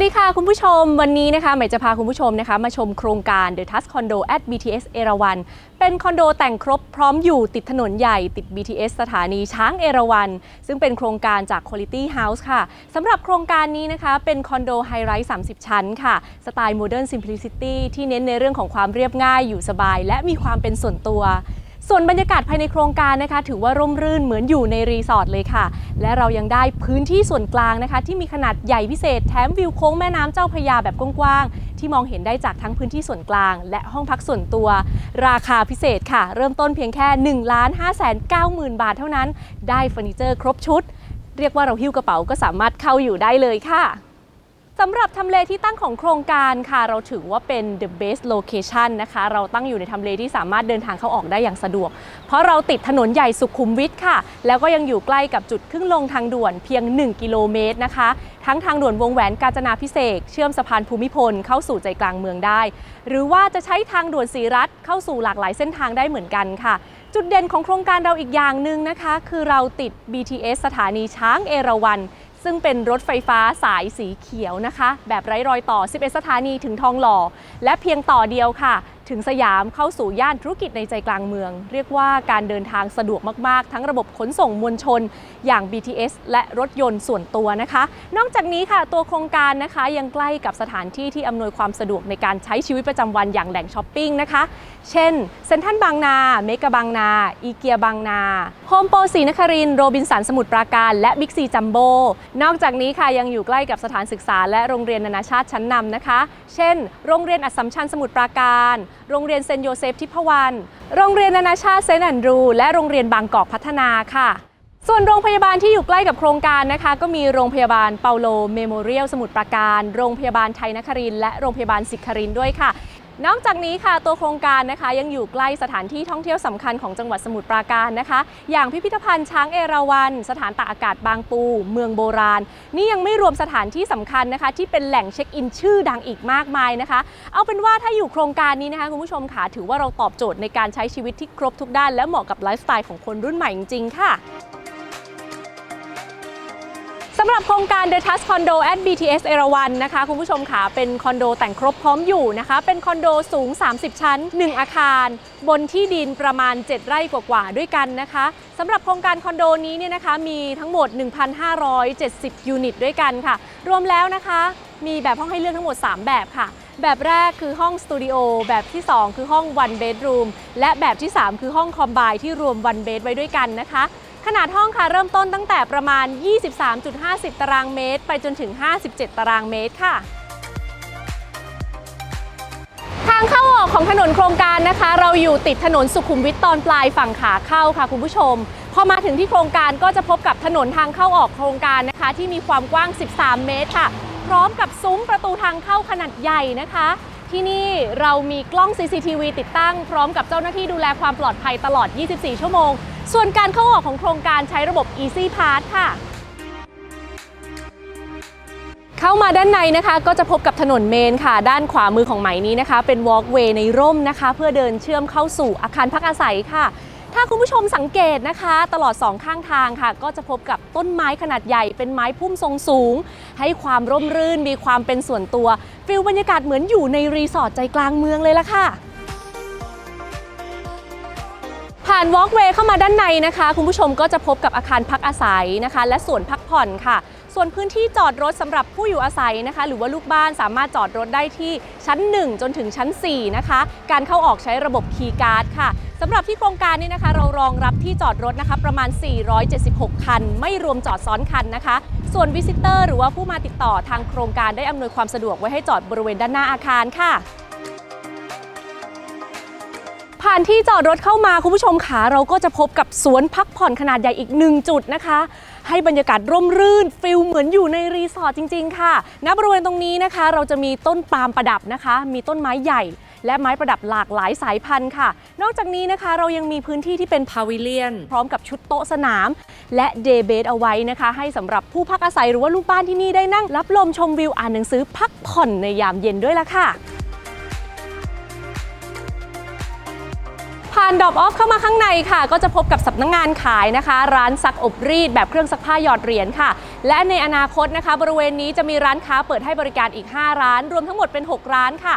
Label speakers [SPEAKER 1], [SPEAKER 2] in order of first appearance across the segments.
[SPEAKER 1] วัสดีค่ะคุณผู้ชมวันนี้นะคะใหม่จะพาคุณผู้ชมนะคะ มาชมโครงการ The Tusk Condo at BTS เอราวันเป็นคอนโดแต่งครบพร้อมอยู่ติดถนนใหญ่ติด BTS สถานีช้างเอราวันซึ่งเป็นโครงการจาก Quality House ค่ะสำหรับโครงการนี้นะคะ เป็นคอนโดไฮไรส์30 ชั้นค่ะ สไตล์ Modern Simplicity ที่เน้นในเรื่องของความเรียบง่ายอยู่สบาย และมีความเป็นส่วนตัว ส่วนบรรยากาศภายในโครงการนะคะ ถือว่าร่มรื่นเหมือนอยู่ในรีสอร์ทเลยค่ะ และเรายังได้พื้นที่ส่วนกลางนะคะ ที่มีขนาดใหญ่พิเศษแถมวิวโค้งแม่น้ำเจ้าพระยาแบบกว้างๆที่มองเห็นได้จากทั้งพื้นที่ส่วนกลาง และห้องพักส่วนตัว ราคาพิเศษค่ะ เริ่มต้นเพียงแค่1 5 9 0 0 0 0บาทเท่านั้น ได้เฟอร์นิเจอร์ครบชุด เรียกว่าเราหิ้วกระเป๋าก็สามารถเข้าอยู่ได้เลยค่ะ สำหรับทำเลที่ตั้งของโครงการค่ะ เราถือว่าเป็น the best location นะคะ เราตั้งอยู่ในทำเลที่สามารถเดินทางเข้าออกได้อย่างสะดวก เพราะเราติดถนนใหญ่สุขุมวิทค่ะ แล้วก็ยังอยู่ใกล้กับจุดขึ้นลงทางด่วนเพียง 1 กิโลเมตรนะคะ ทั้งทางด่วนวงแหวนกาญจนาพิเศษเชื่อมสะพานภูมิพลเข้าสู่ใจกลางเมืองได้ หรือว่าจะใช้ทางด่วนสีรัฐเข้าสู่หลากหลายเส้นทางได้เหมือนกันค่ะจุดเด่นของโครงการเราอีกอย่างหนึ่งนะคะ คือเราติด BTS สถานีช้างเอราวัณ ซึ่งเป็นรถไฟฟ้าสายสีเขียวนะคะ แบบไร้รอยต่อ 11 สถานีถึงทองหล่อ และเพียงต่อเดียวค่ะ ถึงสยามเข้าสู่ย่านธุรกิจในใจกลางเมือง เรียกว่าการเดินทางสะดวกมาก ๆ ทั้งระบบขนส่งมวลชน อย่าง BTS และรถยนต์ส่วนตัวนะคะ นอกจากนี้ค่ะตัวโครงการนะคะยังใกล้กับสถานที่ที่อำนวยความสะดวกในการใช้ชีวิตประจำวันอย่างแหล่งช้อปปิ้งนะคะ เช่นเซ็นทรัลบางนา เมกะบางนา อีเกียบางนาโฮมโปรศรีนครินโรบินสันสมุทรปราการ และบิ๊กซีจัมโบ้นอกจากนี้ค่ะยังอยู่ใกล้กับสถานศึกษา และโรงเรียนนานาชาติชั้นนำนะคะ เช่น โรงเรียนอัสสัมชัญสมุทรปราการ โรงเรียนเซนโยเซฟทิพวรรณโรงเรียนนานาชาติเซนต์แอนดรู และโรงเรียนบางกอกพัฒนาค่ะส่วนโรงพยาบาลที่อยู่ใกล้กับโครงการนะคะ ก็มีโรงพยาบาลเปาโลเมโมเรียลสมุทรปราการ โรงพยาบาลไทยนครินและโรงพยาบาลสิกครินด้วยค่ะ นอกจากนี้ค่ะตัวโครงการนะคะยังอยู่ใกล้สถานที่ท่องเที่ยวสำคัญของจังหวัดสมุทรปราการนะคะ อย่างพิพิธภัณฑ์ช้างเอราวัณสถานตากอากาศบางปู เมืองโบราณ นี่ยังไม่รวมสถานที่สำคัญนะคะ ที่เป็นแหล่งเช็คอินชื่อดังอีกมากมายนะคะ เอาเป็นว่าถ้าอยู่โครงการนี้นะคะคุณผู้ชมค่ะถือว่าเราตอบโจทย์ในการใช้ชีวิตที่ครบทุกด้าน และเหมาะกับไลฟ์สไตล์ของคนรุ่นใหม่จริงๆค่ะ สำหรับโครงการ The Tusk Condo at BTS เอราวันนะคะ คุณผู้ชมค่ะเป็นคอนโดแต่งครบพร้อมอยู่นะคะ เป็นคอนโดสูง 30 ชั้น 1 อาคาร บนที่ดินประมาณ 7 ไร่กว่าๆด้วยกันนะคะสำหรับโครงการคอนโดนี้เนี่ยนะคะมีทั้งหมด 1,570 ยูนิตด้วยกันค่ะ รวมแล้วนะคะ มีแบบห้องให้เลือกทั้งหมด 3 แบบค่ะ แบบแรกคือห้องสตูดิโอแบบที่ 2 คือห้อง one bedroom และแบบที่ 3 คือห้องคอมไบที่รวม one bed ไว้ด้วยกันนะคะ ขนาดห้องค่ะเริ่มต้นตั้งแต่ประมาณ 23.50 ตารางเมตร ไปจนถึง 57 ตารางเมตรค่ะ ทางเข้าออกของถนนโครงการนะคะ เราอยู่ติดถนนสุขุมวิทตอนปลายฝั่งขาเข้าค่ะคุณผู้ชม พอมาถึงที่โครงการก็จะพบกับถนนทางเข้าออกโครงการนะคะ ที่มีความกว้าง 13 เมตรค่ะ พร้อมกับซุ้มประตูทางเข้าขนาดใหญ่นะคะ ที่นี่เรามีกล้อง CCTV ติดตั้งพร้อมกับเจ้าหน้าที่ดูแลความปลอดภัยตลอด 24 ชั่วโมง ส่วนการเข้าออกของโครงการใช้ระบบ Easy Pass ค่ะ เข้ามาด้านในนะคะ ก็จะพบกับถนนเมนค่ะ ด้านขวามือของไหมนี้นะคะ เป็นวอล์กเวย์ในร่มนะคะ เพื่อเดินเชื่อมเข้าสู่อาคารพักอาศัยค่ะถ้าคุณผู้ชมสังเกตนะคะ ตลอดสองข้างทางค่ะ ก็จะพบกับต้นไม้ขนาดใหญ่เป็นไม้พุ่มทรงสูง ให้ความร่มรื่นมีความเป็นส่วนตัวฟิลบรรยากาศเหมือนอยู่ในรีสอร์ทใจกลางเมืองเลยล่ะค่ะผ่านวอล์กเวย์เข้ามาด้านในนะคะ คุณผู้ชมก็จะพบกับอาคารพักอาศัยนะคะ และส่วนพักผ่อนค่ะ ส่วนพื้นที่จอดรถสำหรับผู้อยู่อาศัยนะคะ หรือว่าลูกบ้านสามารถจอดรถได้ที่ชั้น 1 จนถึงชั้น 4 นะคะ การเข้าออกใช้ระบบคีย์การ์ดค่ะสำหรับที่โครงการนี้นะคะ เรารองรับที่จอดรถนะคะ ประมาณ 476 คัน ไม่รวมจอดซ้อนคันนะคะ ส่วนวิสิเตอร์หรือว่าผู้มาติดต่อทางโครงการได้อำนวยความสะดวกไว้ให้จอดบริเวณด้านหน้าอาคารค่ะผ่านที่จอดรถเข้ามาคุณผู้ชมขาเราก็จะพบกับสวนพักผ่อนขนาดใหญ่อีกหนึ่งจุดนะคะ ให้บรรยากาศร่มรื่นฟิลเหมือนอยู่ในรีสอร์ทจริง ๆ ค่ะณบริเวณตรงนี้นะคะ เราจะมีต้นปาล์มประดับนะคะ มีต้นไม้ใหญ่ และไม้ประดับหลากหลายสายพันธุ์ค่ะ นอกจากนี้นะคะเรายังมีพื้นที่ที่เป็นพาวิเลียน พร้อมกับชุดโต๊ะสนาม และเดย์เบดเอาไว้นะคะ ให้สำหรับผู้พักอาศัยหรือว่าลูกบ้านที่นี่ได้นั่งรับลมชมวิวอ่านหนังสือพักผ่อนในยามเย็นด้วยละค่ะ ผ่านดรอปออฟเข้ามาข้างในค่ะ ก็จะพบกับสำนักงงานขายนะคะ ร้านซักอบรีดแบบเครื่องซักผ้าหยอดเหรียญค่ะ และในอนาคตนะคะ บริเวณนี้จะมีร้านค้าเปิดให้บริการอีก 5 ร้าน รวมทั้งหมดเป็น 6 ร้านค่ะ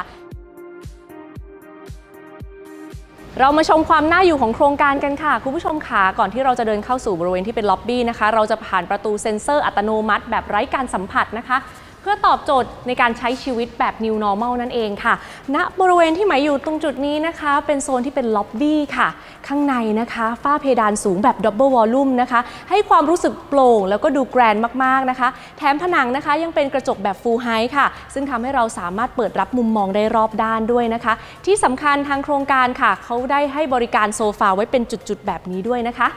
[SPEAKER 1] เรามาชมความน่าอยู่ของโครงการกันค่ะ คุณผู้ชมค่ะก่อนที่เราจะเดินเข้าสู่บริเวณที่เป็นล็อบบี้นะคะ เราจะผ่านประตูเซ็นเซอร์อัตโนมัติ แบบไร้การสัมผัสนะคะ เพื่อตอบโจทย์ในการใช้ชีวิตแบบ New Normal นั่นเองค่ะณบริเวณที่หมายอยู่ตรงจุดนี้นะคะ เป็นโซนที่เป็นล็อบบี้ค่ะ ข้างในนะคะฝ้าเพดานสูงแบบดับเบิลวอลลุ่มนะคะ ให้ความรู้สึกโปร่งแล้วก็ดูแกรนด์มาก ๆ นะคะ แถมผนังนะคะยังเป็นกระจกแบบ Full Height ค่ะ ซึ่งทำให้เราสามารถเปิดรับมุมมองได้รอบด้านด้วยนะคะ ที่สำคัญทางโครงการค่ะ เขาได้ให้บริการโซฟาไว้เป็นจุด ๆ แบบนี้ด้วยนะคะ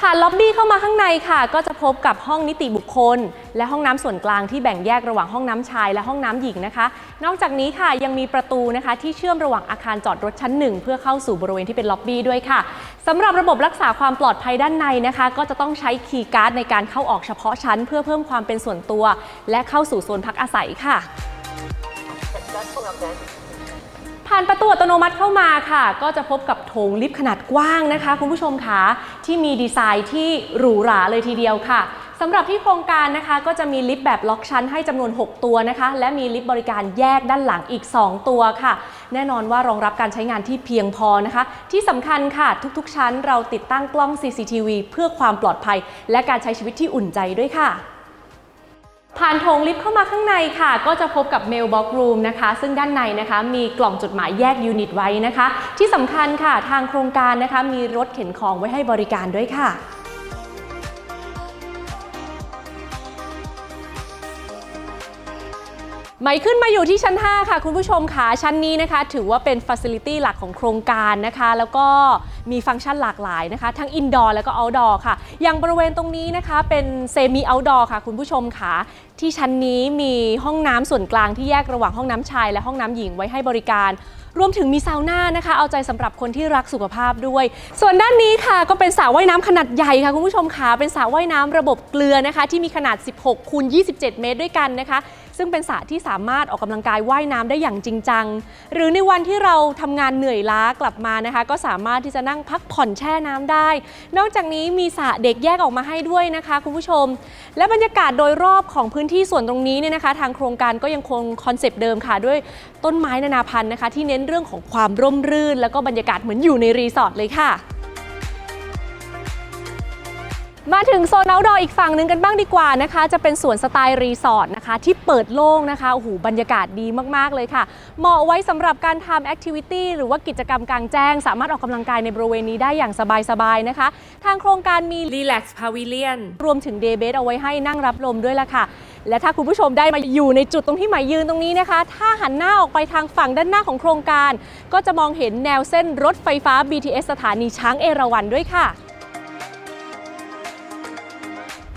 [SPEAKER 1] ผ่านล็อบบี้เข้ามาข้างในค่ะ ก็จะพบกับห้องนิติบุคคล และห้องน้ำส่วนกลางที่แบ่งแยกระหว่างห้องน้ำชายและห้องน้ำหญิงนะคะ นอกจากนี้ค่ะยังมีประตูนะคะที่เชื่อมระหว่างอาคารจอดรถชั้นหนึ่งเพื่อเข้าสู่บริเวณที่เป็นล็อบบี้ด้วยค่ะสำหรับระบบรักษาความปลอดภัยด้านในนะคะ ก็จะต้องใช้คีย์การ์ดในการเข้าออกเฉพาะชั้น เพื่อเพิ่มความเป็นส่วนตัว และเข้าสู่โซนพักอาศัยค่ะ ผ่านประตูอัตโนมัติเข้ามาค่ะ ก็จะพบกับโถงลิฟต์ขนาดกว้างนะคะ คุณผู้ชมคะที่มีดีไซน์ที่หรูหราเลยทีเดียวค่ะสำหรับที่โครงการนะคะ ก็จะมีลิฟต์แบบล็อกชั้นให้จำนวน 6 ตัวนะคะ และมีลิฟต์บริการแยกด้านหลังอีก 2 ตัวค่ะ แน่นอนว่ารองรับการใช้งานที่เพียงพอนะคะ ที่สำคัญค่ะทุกๆ ชั้นเราติดตั้งกล้อง CCTV เพื่อความปลอดภัย และการใช้ชีวิตที่อุ่นใจด้วยค่ะ ผ่านโถงลิฟต์เข้ามาข้างในค่ะ ก็จะพบกับ Mailbox Room นะคะ ซึ่งด้านในนะคะมีกล่องจดหมายแยกยูนิตไว้นะคะ ที่สำคัญค่ะทางโครงการนะคะมีรถเข็นของไว้ให้บริการด้วยค่ะ หมขึ้นมาอยู่ที่ชั้น 5 ค่ะคุณผู้ชมค่ะชั้นนี้นะคะ ถือว่าเป็นฟัซิลิตี้หลักของโครงการนะคะ แล้วก็มีฟังก์ชันหลากหลายนะคะ ทั้งอินดอร์แล้วก็เอาท์ดอร์ค่ะ อย่างบริเวณตรงนี้นะคะเป็นเซมิเอาท์ดอร์ค่ะ คุณผู้ชมค่ะ ที่ชั้นนี้มีห้องน้ำส่วนกลางที่แยกระหว่างห้องน้ำชาย และห้องน้ำหญิงไว้ให้บริการ รวมถึงมีซาวน่านะคะ เอาใจสำหรับคนที่รักสุขภาพด้วย ส่วนด้านนี้ค่ะก็เป็นสระว่ายน้ำขนาดใหญ่ค่ะคุณผู้ชมค่ะเป็นสระว่ายน้ำระบบเกลือนะคะ ที่มีขนาด 16คูณ27 เมตรด้วยกันนะคะ ซึ่งเป็นสระที่สามารถออกกำลังกายว่ายน้ำได้อย่างจริงจัง หรือในวันที่เราทำงานเหนื่อยล้ากลับมานะคะ ก็สามารถที่จะนั่งพักผ่อนแช่น้ำได้ นอกจากนี้มีสระเด็กแยกออกมาให้ด้วยนะคะ คุณผู้ชม และบรรยากาศโดยรอบของพื้นที่ส่วนตรงนี้เนี่ยนะคะ ทางโครงการก็ยังคงคอนเซปต์เดิมค่ะ ด้วยต้นไม้นานาพันธุ์นะคะ ที่เน้นเรื่องของความร่มรื่น แล้วก็บรรยากาศเหมือนอยู่ในรีสอร์ทเลยค่ะ มาถึงโซน o อา d o o r อีกฝั่งหนึ่งกันบ้างดีกว่านะคะ จะเป็นสวนสไตล์รีสอร์ทนะคะ ที่เปิดโล่งนะคะโอ้โหบรรยากาศดีมากๆเลยค่ะ เหมาะไว้สำหรับการทำแอคทิวิตี้หรือว่ากิจกรรมกลางแจ้ง สามารถออกกำลังกายในบริเวณนี้ได้อย่างสบายๆนะคะ ทางโครงการมี Relax Pavilion รวมถึง Day Bed เอาไว้ให้นั่งรับลมด้วยล่ะค่ะ และถ้าคุณผู้ชมได้มาอยู่ในจุดตรงที่หมายยืนตรงนี้นะคะ ถ้าหันหน้าออกไปทางฝั่งด้านหน้าของโครงการ ก็จะมองเห็นแนวเส้นรถไฟฟ้า BTS สถานีช้างเอราวัณด้วยค่ะ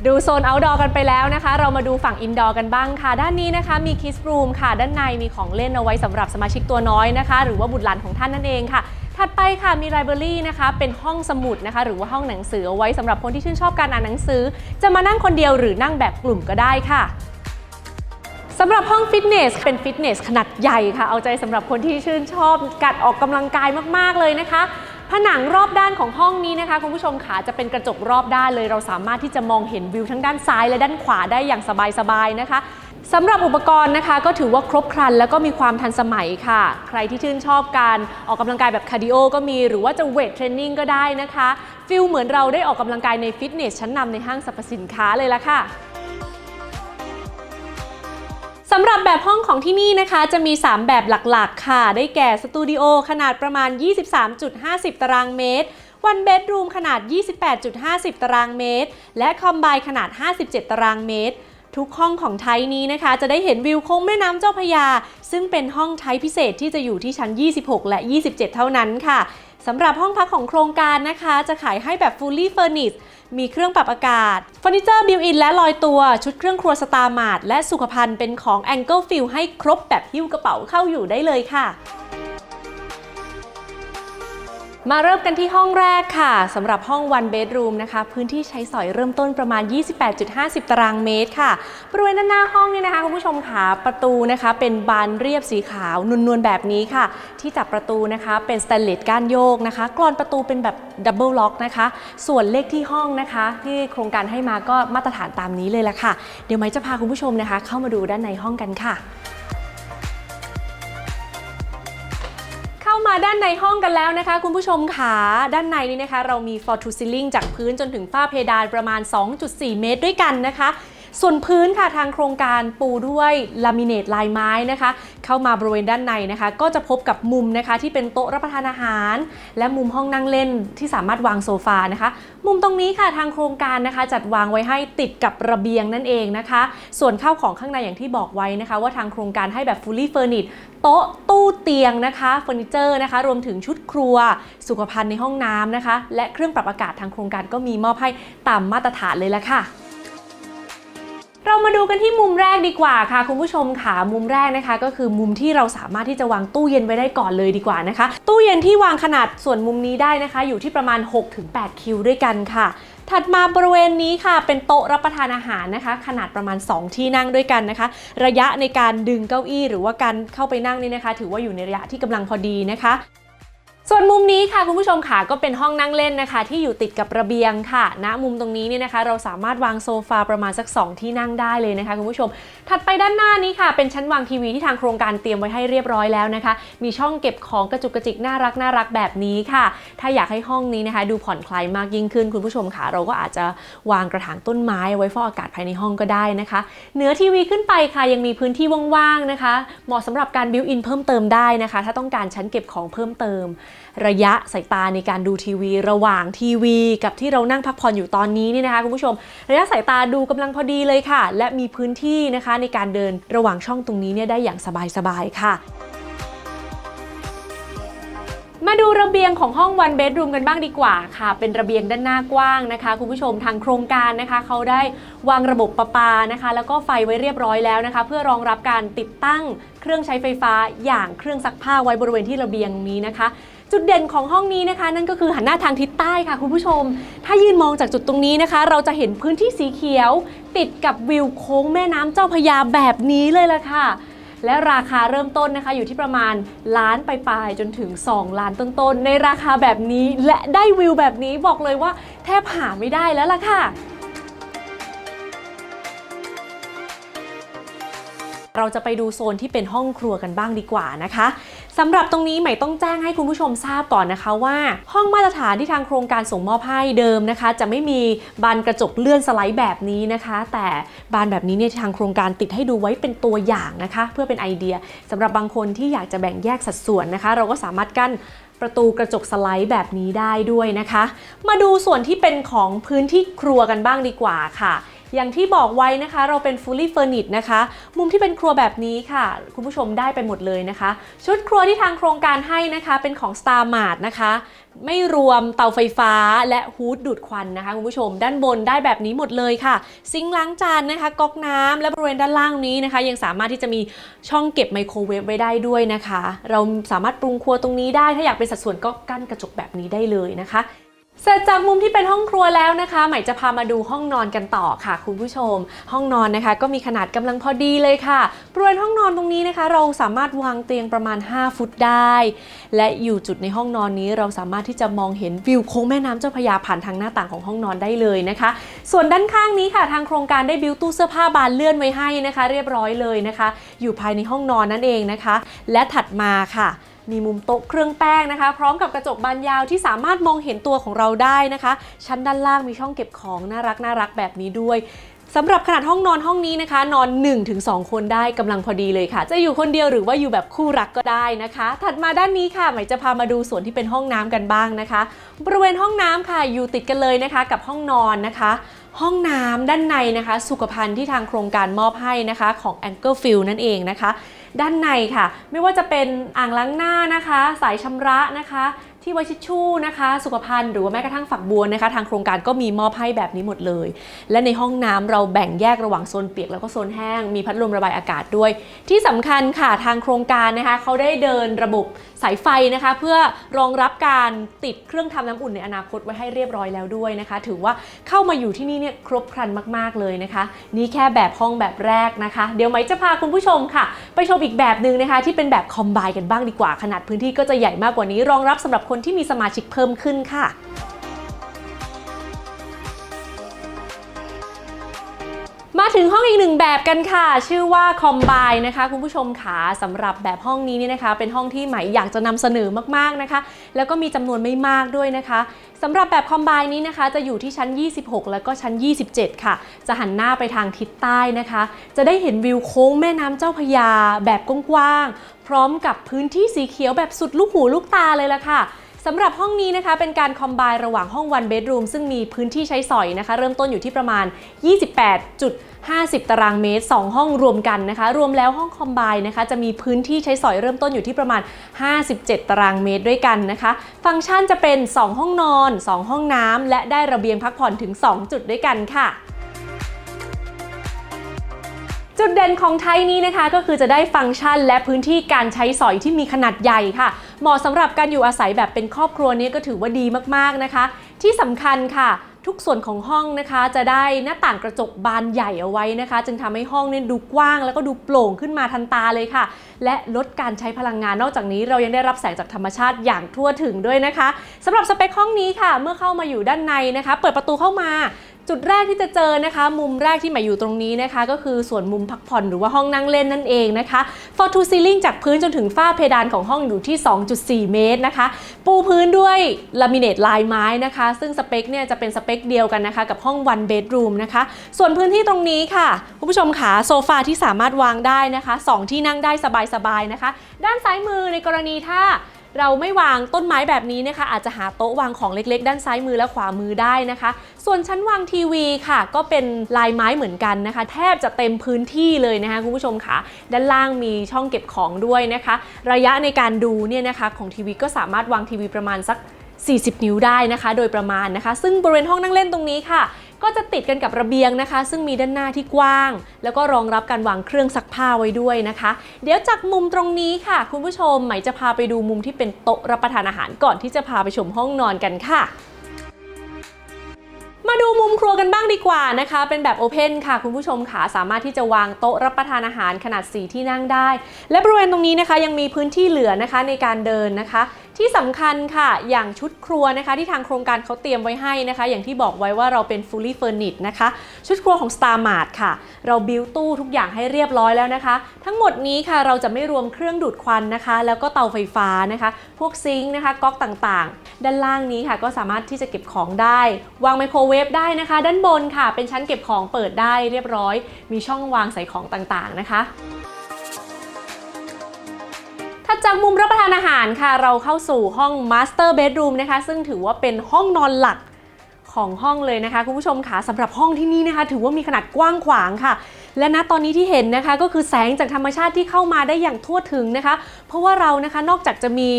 [SPEAKER 1] ดูโซน outdoor กันไปแล้วนะคะ เรามาดูฝั่ง indoor กันบ้างค่ะ ด้านนี้นะคะมี kids room ค่ะ ด้านในมีของเล่นเอาไว้สำหรับสมาชิกตัวน้อยนะคะ หรือว่าบุตรหลานของท่านนั่นเองค่ะถัดไปค่ะมี library นะคะเป็นห้องสมุดนะคะ หรือว่าห้องหนังสือเอาไว้สำหรับคนที่ชื่นชอบการอ่านหนังสือ จะมานั่งคนเดียวหรือนั่งแบบกลุ่มก็ได้ค่ะสำหรับห้องฟิตเนสเป็นฟิตเนสขนาดใหญ่ค่ะ เอาใจสำหรับคนที่ชื่นชอบการออกกำลังกายมาก ๆ เลยนะคะ ผนังรอบด้านของห้องนี้นะคะคุณผู้ชมขาจะเป็นกระจกรอบด้านเลย เราสามารถที่จะมองเห็นวิวทั้งด้านซ้ายและด้านขวาได้อย่างสบายๆนะคะสำหรับอุปกรณ์นะคะ ก็ถือว่าครบครันแล้วก็มีความทันสมัยค่ะ ใครที่ชื่นชอบการออกกำลังกายแบบคาร์ดิโอก็มีหรือว่าจะเวทเทรนนิ่งก็ได้นะคะฟิลเหมือนเราได้ออกกำลังกายในฟิตเนสชั้นนำในห้างสรรพสินค้าเลยละค่ะ สำหรับแบบห้องของที่นี่นะคะ จะมี 3 แบบหลักๆ ค่ะ ได้แก่สตูดิโอขนาดประมาณ 23.50 ตารางเมตรวันเบดรูมขนาด 28.50 ตารางเมตร และคอมไบขนาด 57 ตารางเมตร ทุกห้องของไทยนี้นะคะ จะได้เห็นวิวโค้งแม่น้ำเจ้าพยา ซึ่งเป็นห้องไทยพิเศษที่จะอยู่ที่ชั้น 26 และ 27 เท่านั้นค่ะ สำหรับห้องพักของโครงการนะคะ จะขายให้แบบ fully furnished มีเครื่องปรับอากาศเฟอร์นิเจอร์บิวอินและลอยตัว ชุดเครื่องครัวสตาร์มาร์ทและสุขภัณฑ์เป็นของ Angle Feel ให้ครบแบบหิ้วกระเป๋าเข้าอยู่ได้เลยค่ะ มาเริ่มกันที่ห้องแรกค่ะสำหรับห้อง one bedroom นะคะ พื้นที่ใช้สอยเริ่มต้นประมาณ 28.50 ตารางเมตรค่ะบริเวณด้านหน้าห้องนี่นะคะคุณผู้ชมค่ะประตูนะคะ เป็นบานเรียบสีขาวนวลๆแบบนี้ค่ะ ที่จับประตูนะคะเป็นสแตนเลสก้านโยกนะคะ กรอนประตูเป็นแบบดับเบิลล็อกนะคะ ส่วนเลขที่ห้องนะคะ ที่โครงการให้มาก็มาตรฐานตามนี้เลยละค่ะ เดี๋ยวไมจะพาคุณผู้ชมนะคะ เข้ามาดูด้านในห้องกันค่ะ เข้ามาด้านในห้องกันแล้วนะคะ คุณผู้ชมค่ะด้านในนี้นะคะ เรามี floor to ceiling จากพื้นจนถึงฝ้าเพดานประมาณ 2.4 เมตรด้วยกันนะคะ ส่วนพื้นค่ะทางโครงการปูด้วยลามิเนตลายไม้นะคะ เข้ามาบริเวณด้านในนะคะ ก็จะพบกับมุมนะคะที่เป็นโต๊ะรับประทานอาหาร และมุมห้องนั่งเล่นที่สามารถวางโซฟานะคะ มุมตรงนี้ค่ะทางโครงการนะคะ จัดวางไว้ให้ติดกับระเบียงนั่นเองนะคะ ส่วนข้าวของข้างในอย่างที่บอกไว้นะคะ ว่าทางโครงการให้แบบ fully furnished โต๊ะตู้เตียงนะคะเฟอร์นิเจอร์นะคะ รวมถึงชุดครัว สุขภัณฑ์ในห้องน้ำนะคะ และเครื่องปรับอากาศทางโครงการก็มีมอบให้ตามมาตรฐานเลยละค่ะ เรามาดูกันที่มุมแรกดีกว่าค่ะ คุณผู้ชมค่ะมุมแรกนะคะ ก็คือมุมที่เราสามารถที่จะวางตู้เย็นไว้ได้ก่อนเลยดีกว่านะคะ ตู้เย็นที่วางขนาดส่วนมุมนี้ได้นะคะ อยู่ที่ประมาณ 6-8 คิวด้วยกันค่ะ ถัดมาบริเวณนี้ค่ะ เป็นโต๊ะรับประทานอาหารนะคะ ขนาดประมาณ 2 ที่นั่งด้วยกันนะคะ ระยะในการดึงเก้าอี้ หรือว่าการเข้าไปนั่งนี่นะคะ ถือว่าอยู่ในระยะที่กำลังพอดีนะคะ ส่วนมุมนี้ค่ะคุณผู้ชมค่ะก็เป็นห้องนั่งเล่นนะคะ ที่อยู่ติดกับระเบียงค่ะณมุมตรงนี้เนี่ยนะคะ เราสามารถวางโซฟาประมาณสัก 2 ที่นั่งได้เลยนะคะคุณผู้ชม ถัดไปด้านหน้านี้ค่ะ เป็นชั้นวางทีวีที่ทางโครงการเตรียมไว้ให้เรียบร้อยแล้วนะคะ มีช่องเก็บของกระจุกกระจิกน่ารักน่ารักแบบนี้ค่ะ ถ้าอยากให้ห้องนี้นะคะ ดูผ่อนคลายมากยิ่งขึ้นคุณผู้ชมค่ะ เราก็อาจจะวางกระถางต้นไม้ไว้ฟอกอากาศภายในห้องก็ได้นะคะเหนือทีวีขึ้นไปค่ะยังมีพื้นที่ว่างๆนะคะ เหมาะสำหรับการบิวอินเพิ่มเติมได้นะคะ ถ้าต้องการชั้นเก็บของเพิ่มเติมระยะสายตาในการดูทีวี ระหว่างทีวี กับที่เรานั่งพักผ่อนอยู่ตอนนี้นี่นะคะคุณผู้ชม ระยะสายตาดูกำลังพอดีเลยค่ะ และมีพื้นที่นะคะในการเดินระหว่างช่องตรงนี้เนี่ยได้อย่างสบายๆค่ะมาดูระเบียงของห้อง one bedroom กันบ้างดีกว่าค่ะ เป็นระเบียงด้านหน้ากว้างนะคะ คุณผู้ชมทางโครงการนะคะ เขาได้วางระบบประปานะคะ แล้วก็ไฟไว้เรียบร้อยแล้วนะคะ เพื่อรองรับการติดตั้งเครื่องใช้ไฟฟ้าอย่างเครื่องซักผ้าไว้บริเวณที่ระเบียงนี้นะคะ จุดเด่นของห้องนี้นะคะ นั่นก็คือหันหน้าทางทิศใต้ค่ะคุณผู้ชม ถ้ายืนมองจากจุดตรงนี้นะคะ เราจะเห็นพื้นที่สีเขียว ติดกับวิวโค้งแม่น้ำเจ้าพยาแบบนี้เลยล่ะค่ะ และราคาเริ่มต้นนะคะ อยู่ที่ประมาณล้านไปลายจนถึง 2 ล้านต้นๆในราคาแบบนี้และได้วิวแบบนี้บอกเลยว่าแทบหาไม่ได้แล้วล่ะค่ะเราจะไปดูโซนที่เป็นห้องครัวกันบ้างดีกว่านะคะ สำหรับตรงนี้ใหม่ต้องแจ้งให้คุณผู้ชมทราบก่อนนะคะว่า ห้องมาตรฐานที่ทางโครงการส่งมอบให้เดิมนะคะ จะไม่มีบานกระจกเลื่อนสไลด์แบบนี้นะคะ แต่บานแบบนี้เนี่ยทางโครงการติดให้ดูไว้เป็นตัวอย่างนะคะ เพื่อเป็นไอเดียสำหรับบางคนที่อยากจะแบ่งแยกสัดส่วนนะคะ เราก็สามารถกั้นประตูกระจกสไลด์แบบนี้ได้ด้วยนะคะ มาดูส่วนที่เป็นของพื้นที่ครัวกันบ้างดีกว่าค่ะ อย่างที่บอกไว้นะคะ เราเป็น fully furnished นะคะ มุมที่เป็นครัวแบบนี้ค่ะ คุณผู้ชมได้ไปหมดเลยนะคะ ชุดครัวที่ทางโครงการให้นะคะเป็นของ Star Mart นะคะ ไม่รวมเตาไฟฟ้าและฮูดดูดควันนะคะคุณผู้ชมด้านบนได้แบบนี้หมดเลยค่ะ ซิงล้างจานนะคะก๊อกน้ำและบริเวณด้านล่างนี้นะคะ ยังสามารถที่จะมีช่องเก็บไมโครเวฟไว้ได้ด้วยนะคะ เราสามารถปรุงครัวตรงนี้ได้ถ้าอยากเป็นสัดส่วนก็กั้นกระจกแบบนี้ได้เลยนะคะ เสร็จจากมุมที่เป็นห้องครัวแล้วนะคะ ใหม่จะพามาดูห้องนอนกันต่อค่ะ คุณผู้ชม ห้องนอนนะคะ ก็มีขนาดกำลังพอดีเลยค่ะบริเวณห้องนอนตรงนี้นะคะ เราสามารถวางเตียงประมาณ 5 ฟุตได้ และอยู่จุดในห้องนอนนี้เราสามารถที่จะมองเห็นวิวโค้งแม่น้ำเจ้าพระยาผ่านทางหน้าต่างของห้องนอนได้เลยนะคะ ส่วนด้านข้างนี้ค่ะทางโครงการได้บิวตู้เสื้อผ้าบานเลื่อนไว้ให้นะคะ เรียบร้อยเลยนะคะ อยู่ภายในห้องนอนนั่นเองนะคะ และถัดมาค่ะ มีมุมโต๊ะเครื่องแป้งนะคะ พร้อมกับกระจกบานยาวที่สามารถมองเห็นตัวของเราได้นะคะ ชั้นด้านล่างมีช่องเก็บของน่ารักน่ารักแบบนี้ด้วยสำหรับขนาดห้องนอนห้องนี้นะคะ นอน 1-2 คนได้กำลังพอดีเลยค่ะ จะอยู่คนเดียวหรือว่าอยู่แบบคู่รักก็ได้นะคะ ถัดมาด้านนี้ค่ะหม่จะพามาดูส่วนที่เป็นห้องน้ำกันบ้างนะคะ บริเวณห้องน้ำค่ะอยู่ติดกันเลยนะคะ กับห้องนอนนะคะ ห้องน้ำด้านในนะคะ สุขภัณฑ์ที่ทางโครงการมอบให้นะคะ ของ a n g l e f i e l นั่นเองนะคะ ด้านในค่ะ ไม่ว่าจะเป็นอ่างล้างหน้านะคะ สายชำระนะคะ ที่ไวชิชชู่นะคะ สุขภัณฑ์หรือว่าแม้กระทั่งฝักบัวนะคะ ทางโครงการก็มีมอบให้แบบนี้หมดเลย และในห้องน้ำเราแบ่งแยกระหว่างโซนเปียกแล้วก็โซนแห้ง มีพัดลมระบายอากาศด้วย ที่สำคัญค่ะทางโครงการนะคะเขาได้เดินระบบสายไฟนะคะ เพื่อรองรับการติดเครื่องทำน้ำอุ่นในอนาคตไว้ให้เรียบร้อยแล้วด้วยนะคะ ถือว่าเข้ามาอยู่ที่นี่เนี่ยครบครันมาก ๆเลยนะคะ นี่แค่แบบห้องแบบแรกนะคะ เดี๋ยวไหมจะพาคุณผู้ชมค่ะ ไปชมอีกแบบหนึ่งนะคะที่เป็นแบบคอมไบกันบ้างดีกว่าขนาดพื้นที่ก็จะใหญ่มากกว่านี้รองรับสำหรับคนที่มีสมาชิกเพิ่มขึ้นค่ะมาถึงห้องอีกหนึ่งแบบกันค่ะ ชื่อว่า Combine นะคะคุณผู้ชมขาสำหรับแบบห้องนี้เนี่ยนะคะ เป็นห้องที่ไหม่อยากจะนำเสนอมากๆนะคะ แล้วก็มีจำนวนไม่มากด้วยนะคะสำหรับแบบ Combine นี้นะคะ จะอยู่ที่ชั้น 26 แล้วก็ชั้น 27 ค่ะ จะหันหน้าไปทางทิศใต้นะคะ จะได้เห็นวิวโค้งแม่น้ำเจ้าพยา แบบกว้างๆพร้อมกับพื้นที่สีเขียวแบบสุดลูกหูลูกตาเลยละค่ะ สำหรับห้องนี้นะคะเป็นการคอมไบระหว่างห้อง one bedroom ซึ่งมีพื้นที่ใช้สอยนะคะ เริ่มต้นอยู่ที่ประมาณ 28.50 ตารางเมตร 2 ห้องรวมกันนะคะ รวมแล้วห้องคอมไบนะคะจะมีพื้นที่ใช้สอยเริ่มต้นอยู่ที่ประมาณ 57 ตารางเมตรด้วยกันนะคะ ฟังก์ชันจะเป็น 2 ห้องนอน 2 ห้องน้ำและได้ระเบียงพักผ่อนถึง 2 จุดด้วยกันค่ะจุดเด่นของไทยนี้นะคะก็คือจะได้ฟังก์ชันและพื้นที่การใช้สอยที่มีขนาดใหญ่ค่ะ เหมาะสำหรับการอยู่อาศัยแบบเป็นครอบครัวนี้ก็ถือว่าดีมากๆนะคะ ที่สำคัญค่ะทุกส่วนของห้องนะคะจะได้หน้าต่างกระจกบานใหญ่เอาไว้นะคะ จึงทำให้ห้องเนี่ยดูกว้างแล้วก็ดูโปร่งขึ้นมาทันตาเลยค่ะ และลดการใช้พลังงานนอกจากนี้เรายังได้รับแสงจากธรรมชาติอย่างทั่วถึงด้วยนะคะสำหรับสเปคห้องนี้ค่ะ เมื่อเข้ามาอยู่ด้านในนะคะ เปิดประตูเข้ามา จุดแรกที่จะเจอนะคะ มุมแรกที่หมายอยู่ตรงนี้นะคะ ก็คือส่วนมุมพักผ่อนหรือว่าห้องนั่งเล่นนั่นเองนะคะ for to ceiling จากพื้นจนถึงฝ้าเพดานของห้องอยู่ที่ 2.4 เมตรนะคะ ปูพื้นด้วยลามิเนตลายไม้นะคะ ซึ่งสเปคเนี่ยจะเป็นสเปคเดียวกันนะคะกับห้อง one bedroom นะคะ ส่วนพื้นที่ตรงนี้ค่ะคุณผู้ชมขาโซฟาที่สามารถวางได้นะคะสองที่นั่งได้สบายๆนะคะ ด้านซ้ายมือในกรณีถ้า เราไม่วางต้นไม้แบบนี้นะคะ อาจจะหาโต๊ะวางของเล็กๆ ด้านซ้ายมือและขวามือได้นะคะ ส่วนชั้นวางทีวีค่ะ ก็เป็นลายไม้เหมือนกันนะคะ แทบจะเต็มพื้นที่เลยนะคะคุณผู้ชมค่ะ ด้านล่างมีช่องเก็บของด้วยนะคะ ระยะในการดูเนี่ยนะคะของทีวีก็สามารถวางทีวีประมาณสัก 40 นิ้วได้นะคะ โดยประมาณนะคะ ซึ่งบริเวณห้องนั่งเล่นตรงนี้ค่ะ ก็จะติดกันกับระเบียงนะคะ ซึ่งมีด้านหน้าที่กว้าง แล้วก็รองรับการวางเครื่องซักผ้าไว้ด้วยนะคะ เดี๋ยวจากมุมตรงนี้ค่ะ คุณผู้ชมไหมจะพาไปดูมุมที่เป็นโต๊ะรับประทานอาหารก่อนที่จะพาไปชมห้องนอนกันค่ะมาดูมุมครัวกันบ้างดีกว่านะคะ เป็นแบบโอเพนค่ะ คุณผู้ชมค่ะสามารถที่จะวางโต๊ะรับประทานอาหารขนาด 4 ที่นั่งได้ และบริเวณตรงนี้นะคะยังมีพื้นที่เหลือนะคะในการเดินนะคะ ที่สำคัญค่ะ อย่างชุดครัวนะคะ ที่ทางโครงการเขาเตรียมไว้ให้นะคะ อย่างที่บอกไว้ว่าเราเป็น fully furnished นะคะ ชุดครัวของ Star Mart ค่ะ เราบิวตู้ทุกอย่างให้เรียบร้อยแล้วนะคะ ทั้งหมดนี้ค่ะเราจะไม่รวมเครื่องดูดควันนะคะ แล้วก็เตาไฟฟ้านะคะ พวกซิงค์นะคะก๊อกต่างๆ ด้านล่างนี้ค่ะ ก็สามารถที่จะเก็บของได้ วางไมโครเวฟได้นะคะ ด้านบนค่ะ เป็นชั้นเก็บของเปิดได้เรียบร้อย มีช่องวางใส่ของต่างๆนะคะ จากมุมรับประทานอาหารค่ะ เราเข้าสู่ห้อง Master Bedroom นะคะ ซึ่งถือว่าเป็นห้องนอนหลักของห้องเลยนะคะ คุณผู้ชมค่ะสำหรับห้องที่นี่นะคะ ถือว่ามีขนาดกว้างขวางค่ะ และณตอนนี้ที่เห็นนะคะก็คือแสงจากธรรมชาติที่เข้ามาได้อย่างทั่วถึงนะคะ เพราะว่าเรานะคะนอกจากจะมี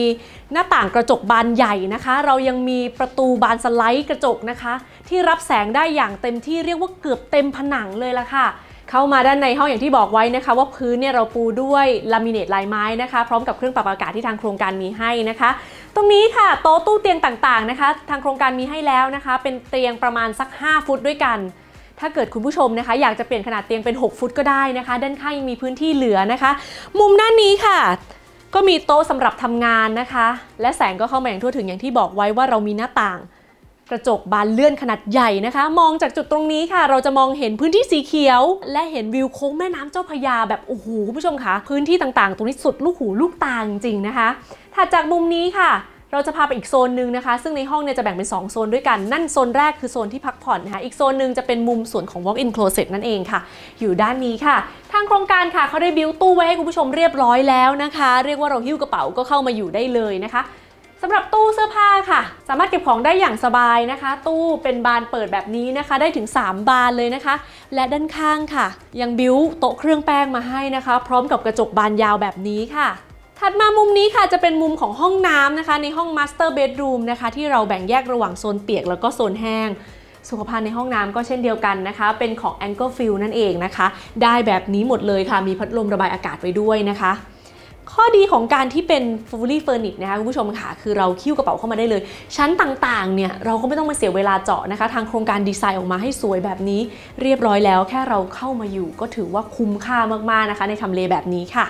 [SPEAKER 1] หน้าต่างกระจกบานใหญ่นะคะ เรายังมีประตูบานสไลด์กระจกนะคะ ที่รับแสงได้อย่างเต็มที่เรียกว่าเกือบเต็มผนังเลยละค่ะ เข้ามาด้านในห้องอย่างที่บอกไว้นะคะ ว่าพื้นเนี่ยเราปูด้วยลามิเนตลายไม้นะคะ พร้อมกับเครื่องปรับอากาศที่ทางโครงการมีให้นะคะ ตรงนี้ค่ะโต๊ะตู้เตียงต่างๆนะคะ ทางโครงการมีให้แล้วนะคะ เป็นเตียงประมาณสัก 5 ฟุตด้วยกัน ถ้าเกิดคุณผู้ชมนะคะ อยากจะเปลี่ยนขนาดเตียงเป็น 6 ฟุตก็ได้นะคะ ด้านข้างยังมีพื้นที่เหลือนะคะ มุมด้านนี้ค่ะก็มีโต๊ะสำหรับทำงานนะคะ และแสงก็เข้ามาอย่างทั่วถึงอย่างที่บอกไว้ว่าเรามีหน้าต่าง กระจกบานเลื่อนขนาดใหญ่นะคะ มองจากจุดตรงนี้ค่ะ เราจะมองเห็นพื้นที่สีเขียว และเห็นวิวโค้งแม่น้ำเจ้าพยาแบบโอ้โหคุณผู้ชมคะพื้นที่ต่างๆ ตรงนี้สุดลูกหูลูกตาจริงๆนะคะถัดจากมุมนี้ค่ะเราจะพาไปอีกโซนหนึ่งนะคะ ซึ่งในห้องเนี่ยจะแบ่งเป็น 2 โซนด้วยกัน นั่นโซนแรกคือโซนที่พักผ่อนนะคะ อีกโซนหนึ่งจะเป็นมุมส่วนของ walk-in closet นั่นเองค่ะ อยู่ด้านนี้ค่ะ ทางโครงการค่ะเขาได้บิวตู้ไว้ให้คุณผู้ชมเรียบร้อยแล้วนะคะ เรียกว่าเราหิ้วกระเป๋าก็เข้ามาอยู่ได้เลยนะคะ สำหรับตู้เสื้อผ้าค่ะ สามารถเก็บของได้อย่างสบายนะคะ ตู้เป็นบานเปิดแบบนี้นะคะ ได้ถึง 3 บานเลยนะคะ และด้านข้างค่ะ ยังบิ้วโต๊ะเครื่องแป้งมาให้นะคะ พร้อมกับกระจกบานยาวแบบนี้ค่ะถัดมามุมนี้ค่ะจะเป็นมุมของห้องน้ำนะคะ ในห้อง Master Bedroom นะคะ ที่เราแบ่งแยกระหว่างโซนเปียกแล้วก็โซนแห้ง สุขภัณฑ์ในห้องน้ำก็เช่นเดียวกันนะคะ เป็นของ Angle Fill นั่นเองนะคะ ได้แบบนี้หมดเลยค่ะ มีพัดลมระบายอากาศไว้ด้วยนะคะ ข้อดีของการที่เป็น fully furnished นะคะคุณผู้ชมค่ะ คือเราคิ้วกระเป๋าเข้ามาได้เลย ชั้นต่างๆ เนี่ย เราก็ไม่ต้องมาเสียเวลาเจาะนะคะ ทางโครงการดีไซน์ออกมาให้สวยแบบนี้ เรียบร้อยแล้วแค่เราเข้ามาอยู่ก็ถือว่าคุ้มค่ามากๆนะคะ ในทำเลแบบนี้ค่ะ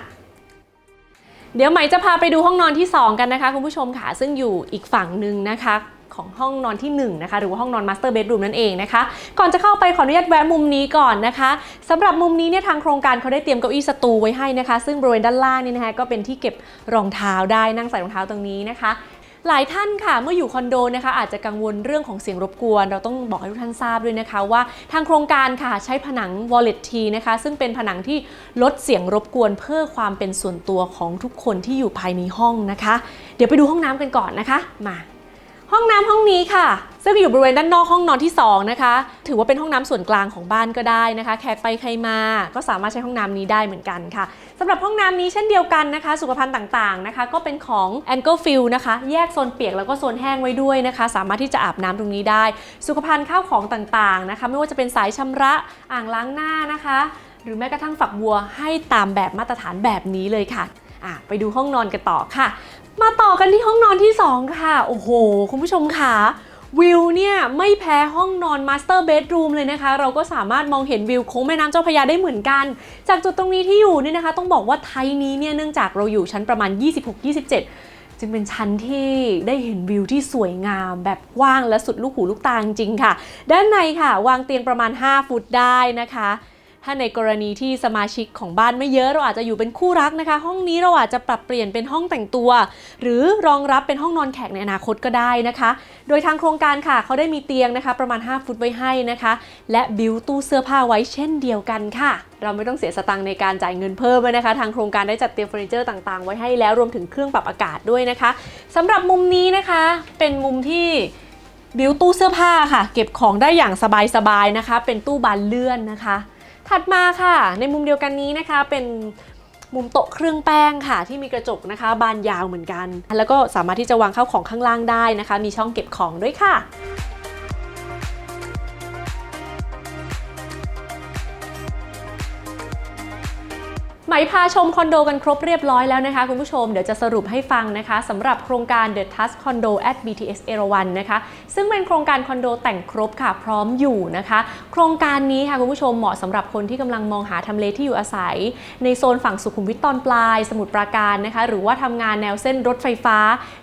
[SPEAKER 1] เดี๋ยวใหม่จะพาไปดูห้องนอนที่ 2 กันนะคะคุณผู้ชมค่ะ ซึ่งอยู่อีกฝั่งหนึ่งนะคะ ของห้องนอนที่1นะคะหรือว่าห้องนอน Master Bedroom นั่นเองนะคะ ก่อนจะเข้าไปขออนุญาตแวะมุมนี้ก่อนนะคะสำหรับมุมนี้เนี่ยทางโครงการเขาได้เตรียมเก้าอี้สตูไว้ให้นะคะ ซึ่งบริเวณด้านล่างนี่นะคะก็เป็นที่เก็บรองเท้าได้นั่งใส่รองเท้าตรงนี้นะคะหลายท่านค่ะเมื่ออยู่คอนโดนะคะอาจจะกังวลเรื่องของเสียงรบกวน เราต้องบอกให้ทุกท่านทราบด้วยนะคะ ว่าทางโครงการค่ะใช้ผนัง Wallet T นะคะ ซึ่งเป็นผนังที่ลดเสียงรบกวน เพื่อความเป็นส่วนตัวของทุกคนที่อยู่ภายในห้องนะคะ เดี๋ยวไปดูห้องน้ำกันก่อนนะคะมา ห้องน้ำห้องนี้ค่ะ ซึ่งอยู่บริเวณด้านนอกห้องนอนที่ 2 นะคะ ถือว่าเป็นห้องน้ำส่วนกลางของบ้านก็ได้นะคะ แขกไปใครมา ก็สามารถใช้ห้องน้ำนี้ได้เหมือนกันค่ะสำหรับห้องน้ำนี้เช่นเดียวกันนะคะ สุขภัณฑ์ต่างๆนะคะ ก็เป็นของ Angle Fill นะคะ แยกโซนเปียกแล้วก็โซนแห้งไว้ด้วยนะคะ สามารถที่จะอาบน้ำตรงนี้ได้ สุขภัณฑ์ข้าวของต่างๆนะคะ ไม่ว่าจะเป็นสายชำระอ่างล้างหน้านะคะ หรือแม้กระทั่งฝักบัวให้ตามแบบมาตรฐานแบบนี้เลยค่ะไปดูห้องนอนกันต่อค่ะ มาต่อกันที่ห้องนอนที่ 2 ค่ะ โอ้โห คุณผู้ชมค่ะวิวเนี่ยไม่แพ้ห้องนอน Master Bedroom เลยนะคะ เราก็สามารถมองเห็นวิวโค้งแม่น้ำเจ้าพระยาได้เหมือนกัน จากจุดตรงนี้ที่อยู่เนี่ยนะคะ ต้องบอกว่าไทยนี้เนี่ยเนื่องจากเราอยู่ชั้นประมาณ 26-27 จึงเป็นชั้นที่ได้เห็นวิวที่สวยงามแบบกว้างและสุดลูกหูลูกตาจริงค่ะ ด้านในค่ะ วางเตียงประมาณ 5 ฟุตได้นะคะ ถ้าในกรณีที่สมาชิกของบ้านไม่เยอะ เราอาจจะอยู่เป็นคู่รักนะคะ ห้องนี้เราอาจจะปรับเปลี่ยนเป็นห้องแต่งตัว หรือรองรับเป็นห้องนอนแขกในอนาคตก็ได้นะคะ โดยทางโครงการค่ะเขาได้มีเตียงนะคะ ประมาณ 5 ฟุตไว้ให้นะคะ และบิวตู้เสื้อผ้าไว้เช่นเดียวกันค่ะ เราไม่ต้องเสียสตังค์ในการจ่ายเงินเพิ่มเลยนะคะ ทางโครงการได้จัดเตรียมเฟอร์นิเจอร์ต่างๆ ไว้ให้แล้วรวมถึงเครื่องปรับอากาศด้วยนะคะสำหรับมุมนี้นะคะเป็นมุมที่บิวตู้เสื้อผ้าค่ะ เก็บของได้อย่างสบายๆนะคะ เป็นตู้บานเลื่อนนะคะ ถัดมาค่ะ ในมุมเดียวกันนี้นะคะเป็นมุมโต๊ะเครื่องแป้งค่ะ ที่มีกระจกนะคะ บานยาวเหมือนกัน แล้วก็สามารถที่จะวางเข้าของข้างล่างได้นะคะ มีช่องเก็บของด้วยค่ะ ไหมพาชมคอนโดกันครบเรียบร้อยแล้วนะคะคุณผู้ชมเดี๋ยวจะสรุปให้ฟังนะคะสำหรับโครงการ The Touch Condo at BTS เอราวันนะคะ ซึ่งเป็นโครงการคอนโดแต่งครบค่ะพร้อมอยู่นะคะ โครงการนี้ค่ะคุณผู้ชมเหมาะสำหรับคนที่กำลังมองหาทำเลที่อยู่อาศัย ในโซนฝั่งสุขุมวิทตอนปลาย สมุทรปราการนะคะ หรือว่าทำงานแนวเส้นรถไฟฟ้า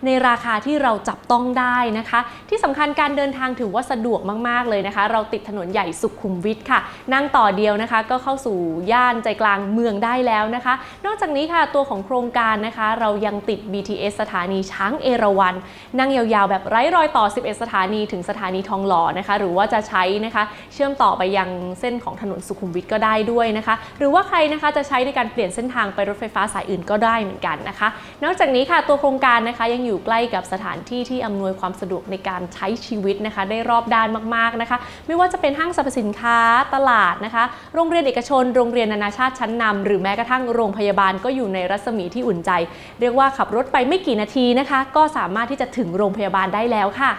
[SPEAKER 1] ในราคาที่เราจับต้องได้นะคะ ที่สำคัญการเดินทางถือว่าสะดวกมาก ๆ เลยนะคะ เราติดถนนใหญ่สุขุมวิทค่ะ นั่งต่อเดียวนะคะ ก็เข้าสู่ย่านใจกลางเมืองได้แล้วนะคะ นอกจากนี้ค่ะตัวของโครงการนะคะ เรายังติด BTS สถานีช้างเอราวัณนั่งยาวๆ แบบไร้รอยต่อ 11 สถานีถึงสถานีทองหล่อนะคะ หรือว่าจะใช้นะคะเชื่อมต่อไปยังเส้นของถนนสุขุมวิทก็ได้ด้วยนะคะ หรือว่าใครนะคะจะใช้ในการเปลี่ยนเส้นทางไปรถไฟฟ้าสายอื่นก็ได้เหมือนกันนะคะ นอกจากนี้ค่ะตัวโครงการนะคะยังอยู่ใกล้กับสถานที่ที่อำนวยความสะดวกในการใช้ชีวิตนะคะ ได้รอบด้านมากๆนะคะ ไม่ว่าจะเป็นห้างสรรพสินค้าตลาดนะคะ โรงเรียนเอกชน โรงเรียนนานาชาติชั้นนำหรือแม้กระทั่งทั้งโรงพยาบาลก็อยู่ในรัศมีที่อุ่นใจ เรียกว่าขับรถไปไม่กี่นาทีนะคะ ก็สามารถที่จะถึงโรงพยาบาลได้แล้วค่ะ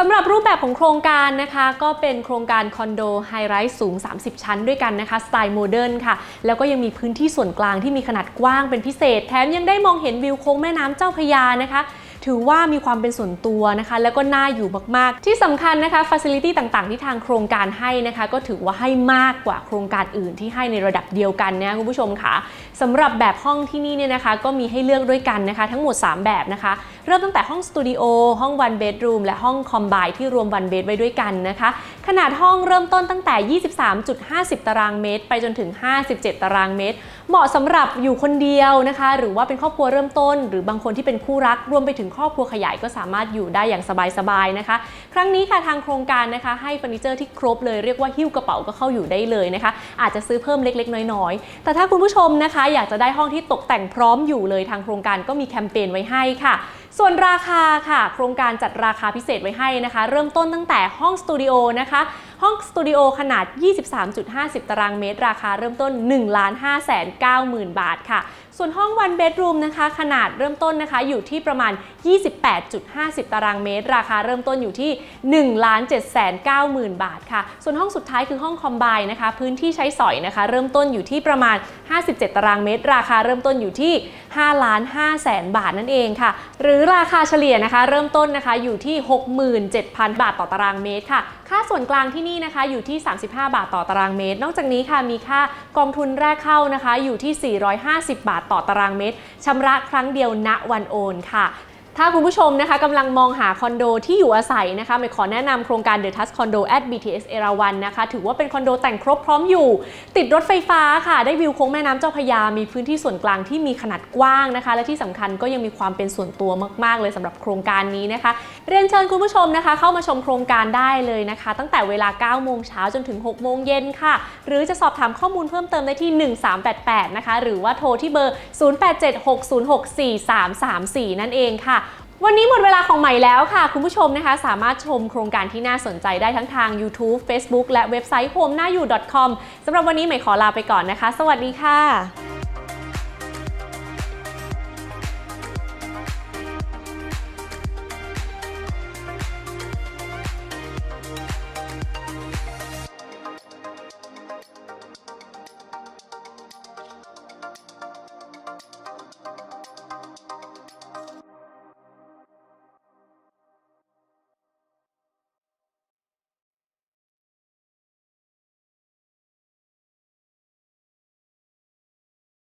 [SPEAKER 1] สำหรับรูปแบบของโครงการนะคะก็เป็นโครงการคอนโดไฮไรส์สูง 30 ชั้นด้วยกันนะคะสไตล์โมเดิร์นค่ะ แล้วก็ยังมีพื้นที่ส่วนกลางที่มีขนาดกว้างเป็นพิเศษ แถมยังได้มองเห็นวิวโค้งแม่น้ำเจ้าพยานะคะ ถือว่ามีความเป็นส่วนตัวนะคะ แล้วก็น่าอยู่มากๆ ที่สำคัญนะคะฟัซิลิตี้ต่างๆ ที่ทางโครงการให้นะคะ ก็ถือว่าให้มากกว่าโครงการอื่นที่ให้ในระดับเดียวกันนะคุณผู้ชมค่ะ สำหรับแบบห้องที่นี่เนี่ยนะคะก็มีให้เลือกด้วยกันนะคะ ทั้งหมด 3 แบบนะคะ เริ่มตั้งแต่ห้องสตูดิโอห้อง one bedroom และห้องคอมไบที่รวม one bed ไว้ด้วยกันนะคะ ขนาดห้องเริ่มต้นตั้งแต่ 23.50 ตารางเมตร ไปจนถึง 57 ตารางเมตร เหมาะสำหรับอยู่คนเดียวนะคะ หรือว่าเป็นครอบครัวเริ่มต้น หรือบางคนที่เป็นคู่รักรวมไปถึงครอบครัวขยายก็สามารถอยู่ได้อย่างสบายๆนะคะ ครั้งนี้ค่ะทางโครงการนะคะ ให้เฟอร์นิเจอร์ที่ครบเลยเรียกว่าหิ้วกระเป๋าก็เข้าอยู่ได้เลยนะคะ อาจจะซื้อเพิ่มเล็ก ๆ น้อยๆ แต่ถ้าคุณผู้ชมนะคะอยากจะได้ห้องที่ตกแต่งพร้อมอยู่เลยทางโครงการก็มีแคมเปญไว้ให้ค่ะ ส่วนราคาค่ะ โครงการจัดราคาพิเศษไว้ให้นะคะ เริ่มต้นตั้งแต่ห้องสตูดิโอนะคะ ห้องสตูดิโอขนาด 23.50 ตารางเมตร ราคาเริ่มต้น 1 5 9 0 0 0 0 บาทค่ะ ส่วนห้อง one bedroom นะคะ ขนาดเริ่มต้นนะคะ อยู่ที่ประมาณ 28.50 ตารางเมตร ราคาเริ่มต้นอยู่ที่ 1 7 9 0 0 0 0 บาทค่ะ ส่วนห้องสุดท้ายคือห้องคอมไบนะคะ พื้นที่ใช้สอยนะคะ เริ่มต้นอยู่ที่ประมาณ 57 ตารางเมตร ราคาเริ่มต้นอยู่ที่5ล้าน5แสนบาทนั่นเองค่ะ หรือราคาเฉลี่ยนะคะ เริ่มต้นนะคะอยู่ที่ 67,000 บาทต่อตารางเมตรค่ะ ค่าส่วนกลางที่นี่นะคะอยู่ที่ 35 บาทต่อตารางเมตร นอกจากนี้ค่ะมีค่ากองทุนแรกเข้านะคะ อยู่ที่ 450 บาทต่อตารางเมตรชำระครั้งเดียวณวันโอนค่ะ ถ้าคุณผู้ชมนะคะกำลังมองหาคอนโดที่อยู่อาศัยนะคะไม่ขอแนะนำโครงการ The Touch Condo at BTS เอราวันนะคะ ถือว่าเป็นคอนโดแต่งครบพร้อมอยู่ ติดรถไฟฟ้าค่ะ ได้วิวโค้งแม่น้ำเจ้าพยา มีพื้นที่ส่วนกลางที่มีขนาดกว้างนะคะ และที่สำคัญก็ยังมีความเป็นส่วนตัวมาก ๆ เลยสำหรับโครงการนี้นะคะ เรียนเชิญคุณผู้ชมนะคะ เข้ามาชมโครงการได้เลยนะคะ ตั้งแต่เวลา 9 โมงเช้าจนถึง 6 โมงเย็นค่ะ หรือจะสอบถามข้อมูลเพิ่มเติมได้ที่ 1388 นะคะ หรือว่าโทรที่เบอร์ 0876064334 นั่นเองค่ะ วันนี้หมดเวลาของใหม่แล้วค่ะ คุณผู้ชมนะคะ สามารถชมโครงการที่น่าสนใจได้ทั้งทาง YouTube Facebook และเว็บไซต์ home หน้าอยู่ .com สำหรับวันนี้ใหม่ขอลาไปก่อนนะคะ สวัสดีค่ะ